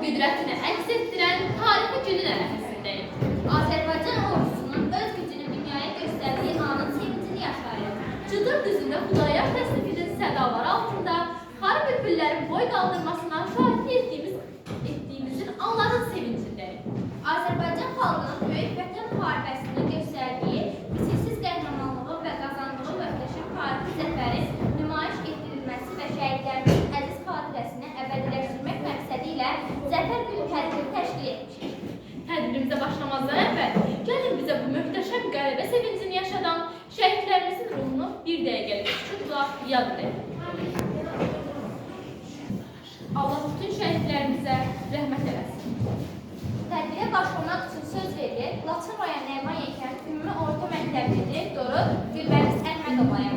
qüdrətini əks etdirən tarixi günün ərəfəsindəyik. Azərbaycan ordusunun öz gücünü dünyaya göstərdiyi anın sevincini yaşayır. Cıdır düzündə Xudayar təsnifinin sədaları altında xarı bülbüllərin boy qaldırmasına şahidlik yad edək. Allah bütün şəhidlərimizə rəhmət eləsin. Tədbirə başlamaq üçün söz verir Laçın rayon Nəriman Yekən Ümumi Orta Məktəbinin direktoru Gülbəniz Əhmədovaya.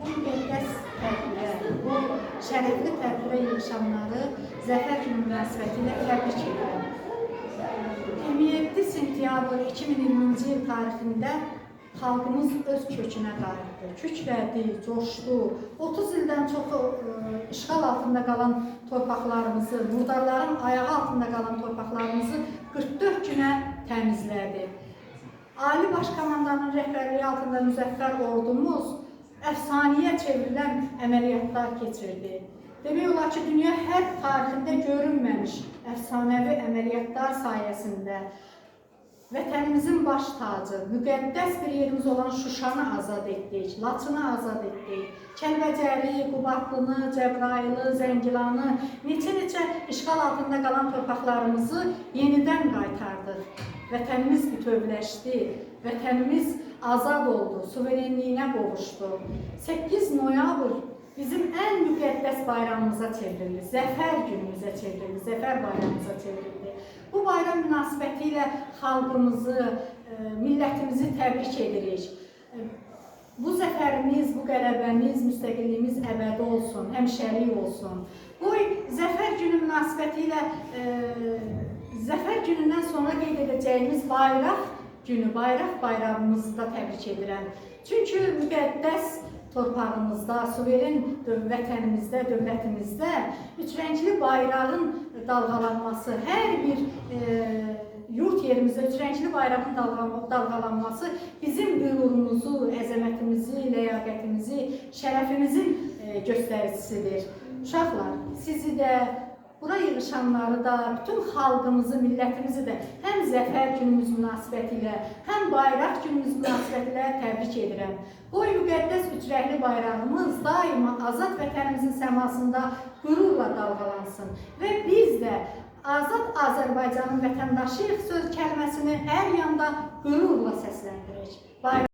Bu müqəddəs tədbirə, bu şərəfli tədbirə yığışanları Zəfər günü münasibətilə təbrik edirəm. 27 sentyabr 2020-ci il tarixində xalqımız öz kökünə qayıtdı. Kükrədi, coşdu. 30 ildən çox ə, işğal altında qalan torpaqlarımızı, murdarların ayağı altında qalan torpaqlarımızı 44 günə təmizlədi. Ali Baş Komandanın rəhbərliyi altında müzəffər ordumuz əfsanəyə çevrilən əməliyyatlar keçirdi. Demək olar ki, dünya hərb tarixində görünməmiş əfsanəvi əməliyyatlar sayəsində vətənimizin baş tacı, müqəddəs bir yerimiz olan Şuşanı azad etdik, Laçını azad etdik, Kəlbəcəri, Qubadlını, Cəbrayılı, Zəngilanı, neçə-neçə işğal altında qalan torpaqlarımızı yenidən qaytardıq. Vətənimiz bütövləşdi, vətənimiz azad oldu, suverenliyinə qovuşdu. 8 noyabr bizim ən müqəddəs bayramımıza çevrildi, zəfər günümüzə çevrildi, zəfər bayramımıza çevrildi. Bayram münasibətilə xalqımızı, e, millətimizi təbrik edirik. E, Bu zəfərimiz, bu qələbəmiz, müstəqilliyimiz əbədi olsun, həmişəlik olsun. Bu zəfər günü münasibətilə e, zəfər günündən sonra qeyd edəcəyimiz bayraq günü, bayraq bayramımızı da təbrik edirəm. Çünki müqəddəs torpağımızda, suveren vətənimizdə, dövlətimizdə üçrəngli bayrağın dalğalanması, hər bir e, yurt yerimizdə üçrəngli bayrağın dalğala- dalğalanması bizim qürurumuzu, əzəmətimizi, ləyaqətimizi, şərəfimizin e, göstəricisidir. Uşaqlar, sizi də Bura yığışanları da, bütün xalqımızı, millətimizi də həm zəfər günümüz münasibətilə, həm bayraq günümüz münasibətilə təbrik edirəm. Qoy müqəddəs üçrəkli bayrağımız daima azad vətənimizin səmasında qürurla dalğalansın və biz də Azad Azərbaycanın vətəndaşıyıq söz kəlməsini hər yanda qürurla səsləndirək. Bayram